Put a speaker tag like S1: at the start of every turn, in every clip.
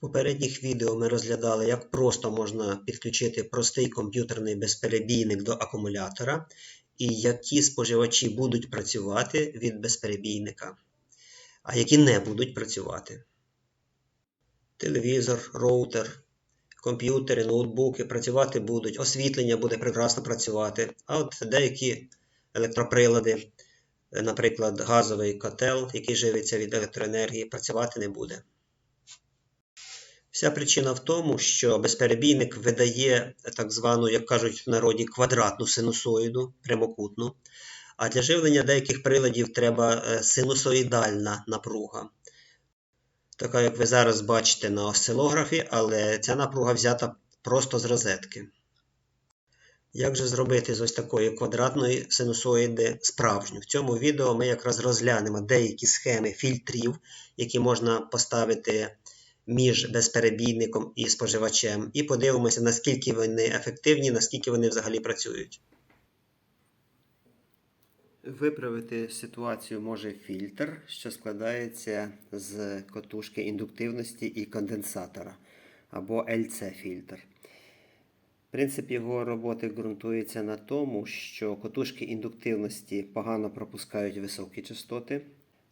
S1: Попередніх відео ми розглядали, як просто можна підключити простий комп'ютерний безперебійник до акумулятора і які споживачі будуть працювати від безперебійника, а які не будуть працювати. Телевізор, роутер, комп'ютери, ноутбуки працювати будуть, освітлення буде прекрасно працювати, а от деякі електроприлади, наприклад, газовий котел, який живиться від електроенергії, працювати не буде. Вся причина в тому, що безперебійник видає так звану, як кажуть в народі, квадратну синусоїду, прямокутну, а для живлення деяких приладів треба е, синусоїдальна напруга. Така, як ви зараз бачите на осцилографі, але ця напруга взята просто з розетки. Як же зробити з ось такої квадратної синусоїди справжню? В цьому відео ми якраз розглянемо деякі схеми фільтрів, які можна поставити між безперебійником і споживачем, і подивимося, наскільки вони ефективні, наскільки вони взагалі працюють. Виправити ситуацію може фільтр, що складається з котушки індуктивності і конденсатора або LC-фільтр. Принцип його роботи ґрунтується на тому, що котушки індуктивності погано пропускають високі частоти,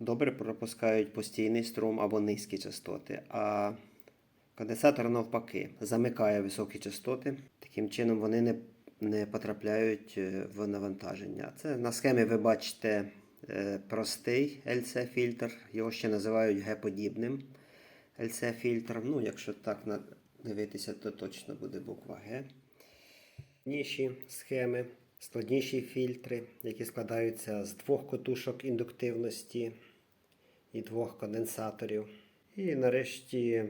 S1: добре пропускають постійний струм або низькі частоти, а конденсатор навпаки замикає високі частоти. Таким чином вони не не потрапляють е, в навантаження. Це на схемі ви бачите е, простий LC-фільтр, його ще називають Г-подібним LC-фільтром. Ну, якщо так дивитися, то точно буде буква Г. Ніші схеми, складніші фільтри, які складаються з двох котушок індуктивності і двох конденсаторів. І нарешті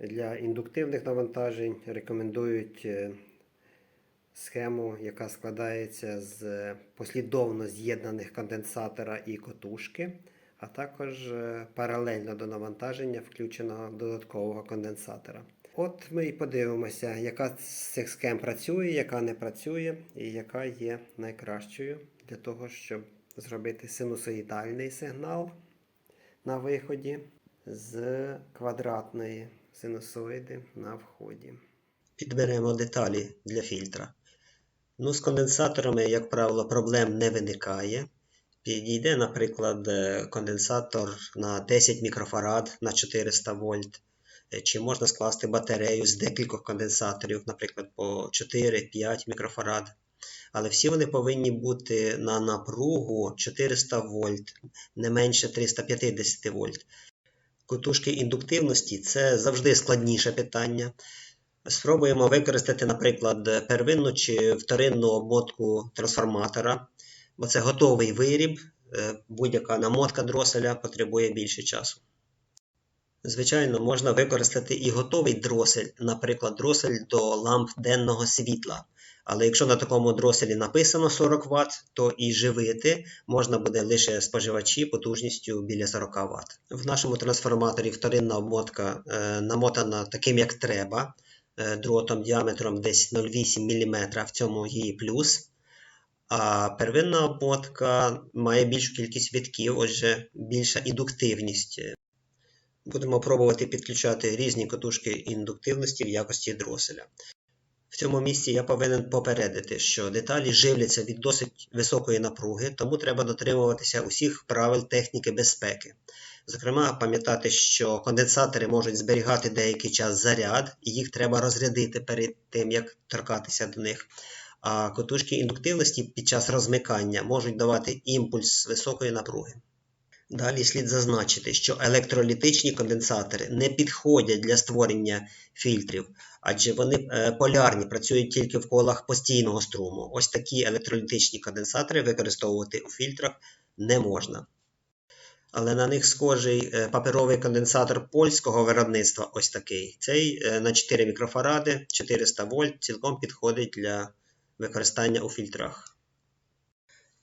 S1: для індуктивних навантажень рекомендують е, схему, яка складається з послідовно з'єднаних конденсатора і котушки, а також е, паралельно до навантаження включеного додаткового конденсатора. От ми і подивимося, яка з цих схем працює, яка не працює, і яка є найкращою для того, щоб зробити синусоїдальний сигнал на виході з квадратної синусоїди на вході. Підберемо деталі для фільтра. Ну, З конденсаторами, як правило, проблем не виникає. Підійде, наприклад, е, конденсатор на 10 мікрофарад на 400 вольт. Е, чи можна скласти батарею з декількох конденсаторів, наприклад, по 4-5 мікрофарад. Але всі вони повинні бути на напругу 400 вольт, не менше 350 вольт. Котушки індуктивності це завжди складніше питання. Спробуємо використати, наприклад, первинну чи вторинну обмотку трансформатора, бо це готовий виріб, е, будь-яка намотка дроселя потребує більше часу. Звичайно, можна використати і готовий дросель, наприклад, дросель до ламп денного світла. Але якщо на такому дроселі написано 40 Вт, то і живити можна буде лише споживачі потужністю біля 40 Вт. В нашому трансформаторі вторинна обмотка е, намотана таким, як треба, е, дротом діаметром десь 0,8 мм, в цьому її плюс. А первинна обмотка має більшу кількість витків, отже, більша індуктивність. Будемо пробувати підключати різні катушки індуктивності в якості дроселя. В цьому місці я повинен попередити, що деталі живляться від досить високої напруги, тому треба дотримуватися усіх правил техніки безпеки. Зокрема, пам'ятати, що конденсатори можуть зберігати деякий час заряд, і їх треба розрядити перед тим, як торкатися до них. А котушки індуктивності під час розмикання можуть давати імпульс високої напруги. Далі слід зазначити, що електролітичні конденсатори не підходять для створення фільтрів, адже вони е, полярні, працюють тільки в колах постійного струму. Ось такі електролітичні конденсатори використовувати у фільтрах не можна. Але на них схожий е, паперовий конденсатор польського виробництва ось такий. Цей е, на 4 мікрофаради 400 вольт цілком підходить для використання у фільтрах.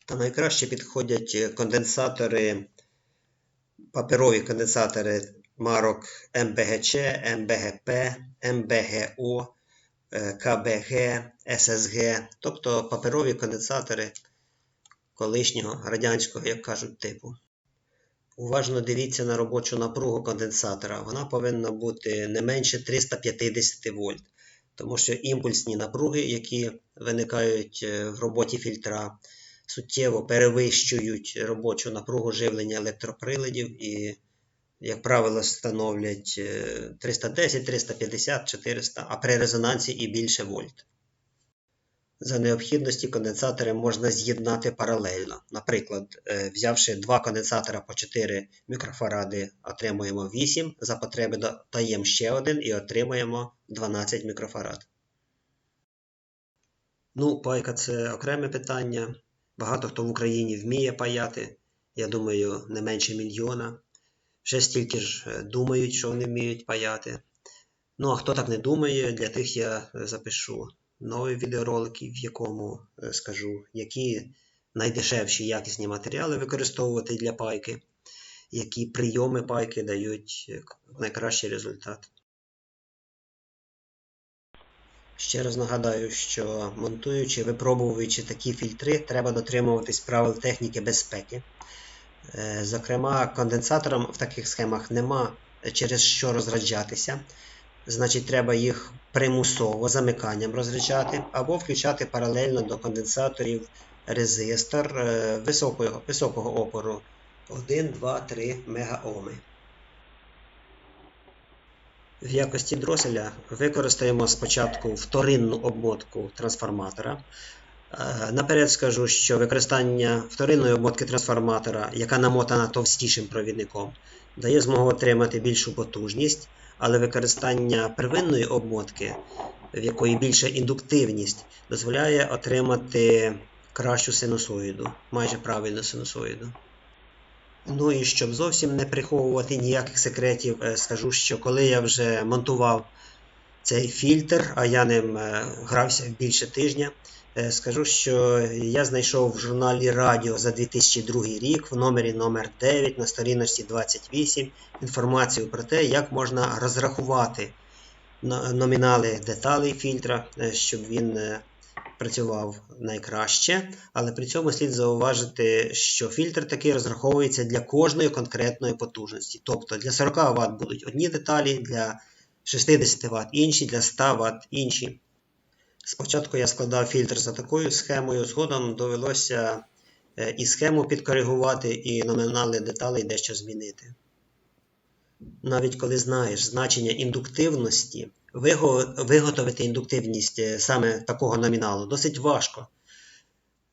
S1: Та найкраще підходять конденсатори паперові конденсатори марок МБГЧ, МБГП, МБГО, е, КБГ, ССГ, тобто паперові конденсатори колишнього радянського, як кажуть, типу. Уважно дивіться на робочу напругу конденсатора. Вона повинна бути не менше 350 вольт, тому що імпульсні напруги, які виникають е, в роботі фільтра, суттєво перевищують робочу напругу живлення електроприладів і, як правило, становлять 310, 350, 400, а при резонансі і більше вольт. За необхідності конденсатори можна з'єднати паралельно. Наприклад, е, взявши два конденсатора по 4 мікрофаради, отримуємо 8, за потреби додаємо ще один і отримуємо 12 мікрофарад. Ну, пайка це окреме питання. Багато хто в Україні вміє паяти. Я думаю, не менше мільйона. Вже стільки ж е, думають, що вони вміють паяти. Ну, а хто так не думає, для тих я запишу новий відеоролик, в якому е, скажу, які найдешевші якісні матеріали використовувати для пайки, які прийоми пайки дають е, найкращий результат. Ще раз нагадаю, що монтуючи, випробовуючи такі фільтри, треба дотримуватись правил техніки безпеки. Е, зокрема, конденсаторам в таких схемах нема через що розраджатися. Значить, треба їх примусово замиканням розряджати, або включати паралельно до конденсаторів резистор е, високого високого опору 1, 2, 3 мегаоми. В якості дроселя використаємо спочатку вторинну обмотку трансформатора. Е, наперед скажу, що використання вторинної обмотки трансформатора, яка намотана товстішим провідником, дає змогу отримати більшу потужність але використання первинної обмотки, в якої більша індуктивність, дозволяє отримати кращу синусоїду, майже правильну синусоїду. Ну і щоб зовсім не приховувати ніяких секретів, е, скажу, що коли я вже монтував цей фільтр, а я ним е, грався більше тижня, Е, скажу, що я знайшов в журналі Радіо за 2002 рік в номері номер 9 на сторіночці 28 інформацію про те, як можна розрахувати номінали деталей фільтра, щоб він працював найкраще. Але при цьому слід зауважити, що фільтр такий розраховується для кожної конкретної потужності. Тобто для 40 Вт будуть одні деталі, для 60 Вт інші, для 100 Вт інші. Спочатку я складав фільтр за такою схемою, згодом довелося е, і схему підкоригувати, і номінали деталей дещо змінити. Навіть коли знаєш значення індуктивності, виготовити індуктивність е, саме такого номіналу досить важко.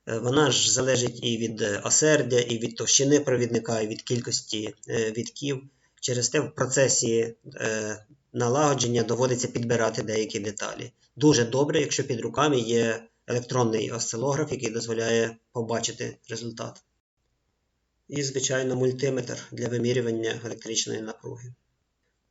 S1: Е, вона ж залежить і від осердя, і від товщини провідника, і від кількості вітків. Через те в процесі налагодження доводиться підбирати деякі деталі. Дуже добре, якщо під руками є електронний осцилограф, який дозволяє побачити результат. І, звичайно, мультиметр для вимірювання електричної напруги.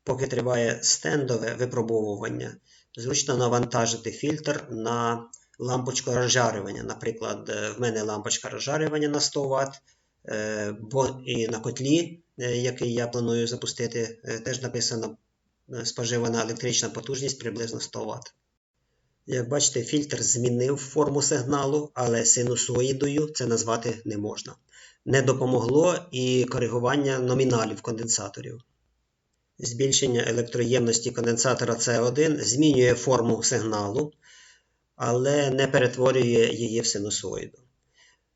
S1: Поки триває стендове випробовування, зручно навантажити фільтр на лампочку розжарювання. Наприклад, в мене лампочка розжарювання на 100 Вт, е, бо і на котлі, е, який я планую запустити, е, теж написано споживана електрична потужність приблизно 100 Вт. Як бачите, фільтр змінив форму сигналу, але синусоїдою це назвати не можна. Не допомогло і коригування номіналів конденсаторів. Збільшення електроємності конденсатора С1 змінює форму сигналу, але не перетворює її в синусоїду.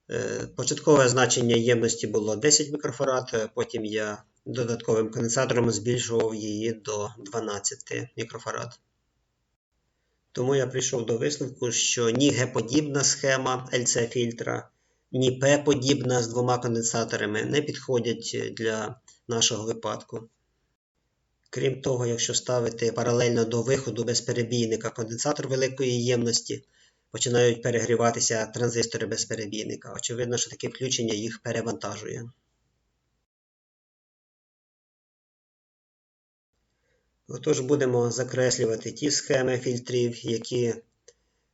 S1: Е, початкове значення ємності було 10 мікрофарад, потім я додатковим конденсатором збільшував її до 12 мікрофарад. Тому я прийшов до висновку, що ні Г-подібна схема LC-фільтра, ні П-подібна з двома конденсаторами не підходять для нашого випадку. Крім того, якщо ставити паралельно до виходу безперебійника конденсатор великої ємності, починають перегріватися транзистори безперебійника. Очевидно, що таке включення їх перевантажує. Отож, будемо закреслювати ті схеми фільтрів, які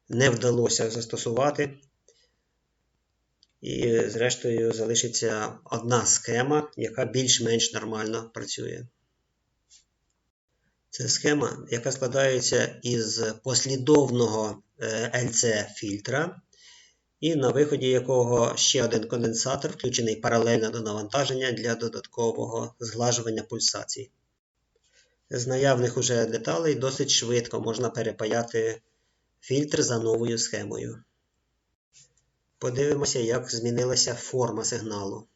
S1: не вдалося застосувати. І, зрештою, залишиться одна схема, яка більш-менш нормально працює. Це схема, яка складається із послідовного LC-фільтра
S2: і на виході якого ще один конденсатор, включений паралельно до навантаження для додаткового зглажування пульсацій. З наявних уже деталей досить швидко можна перепаяти фільтр за новою схемою. Подивимося, як змінилася форма сигналу.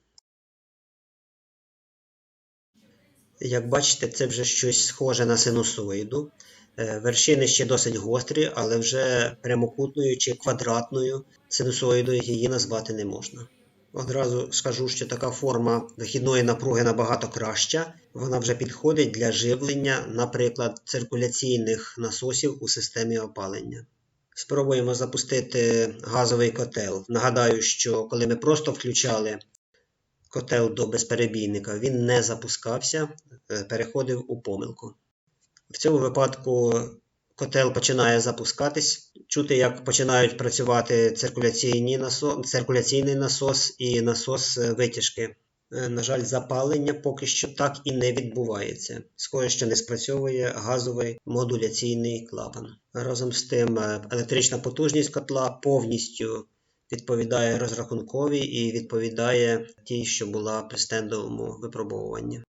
S2: Як бачите, це вже щось схоже на синусоїду. Е, Вершини ще досить гострі, але вже прямокутною чи квадратною синусоїдою її назвати не можна. Одразу скажу, що така форма вихідної напруги набагато краща. Вона вже підходить для живлення, наприклад, циркуляційних насосів у системі опалення. Спробуємо запустити газовий котел. Нагадаю, що коли ми просто включали котел до безперебійника, він не запускався, е, переходив у помилку. В цьому випадку котел починає запускатись, чути, як починають працювати циркуляційні насос, циркуляційний насос і насос е, витяжки. Е, На жаль, запалення поки що так і не відбувається. Схоже, що не спрацьовує газовий модуляційний клапан. Разом з тим, е, електрична потужність котла повністю відповідає розрахунковій і відповідає тій, що була при стендовому випробовуванні.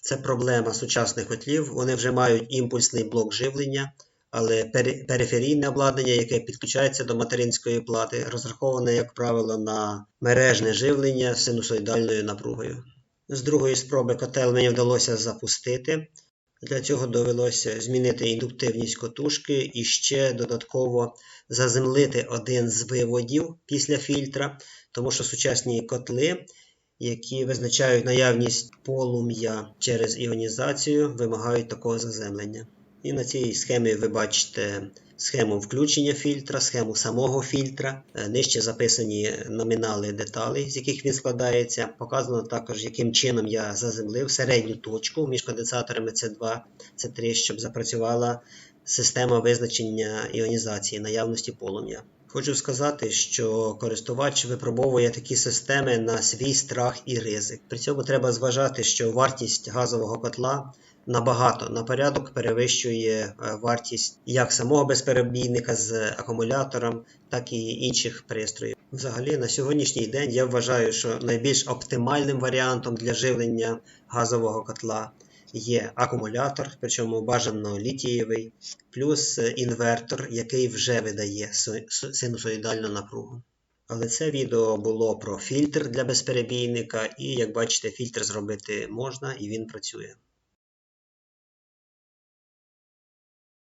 S2: Це проблема сучасних котлів. Вони вже мають імпульсний блок живлення, але периферійне обладнання, яке підключається до материнської плати, розраховане, як правило, на мережне живлення з синусоїдальною напругою. З другої спроби котел мені вдалося запустити. Для цього довелося змінити індуктивність котушки і ще додатково заземлити один з виводів після фільтра, тому що сучасні котли, які визначають наявність полум'я через іонізацію, вимагають такого заземлення. І на цій схемі ви бачите схему включення фільтра, схему самого фільтра. Е, Нижче записані номінали деталей, з яких він складається. Показано також, яким чином я заземлив середню точку між конденсаторами C2, C3, щоб запрацювала система визначення іонізації наявності полум'я. Хочу сказати, що користувач випробовує такі системи на свій страх і ризик. При цьому треба зважати, що вартість газового котла набагато на порядок перевищує е, вартість як самого безперебійника з акумулятором, так і інших пристроїв. Взагалі, на сьогоднішній день я вважаю, що найбільш оптимальним варіантом для живлення газового котла є акумулятор, причому бажано літієвий, плюс е, інвертор, який вже видає синусоїдальну напругу. Але це відео було про фільтр для безперебійника, і як бачите, фільтр зробити можна і він працює.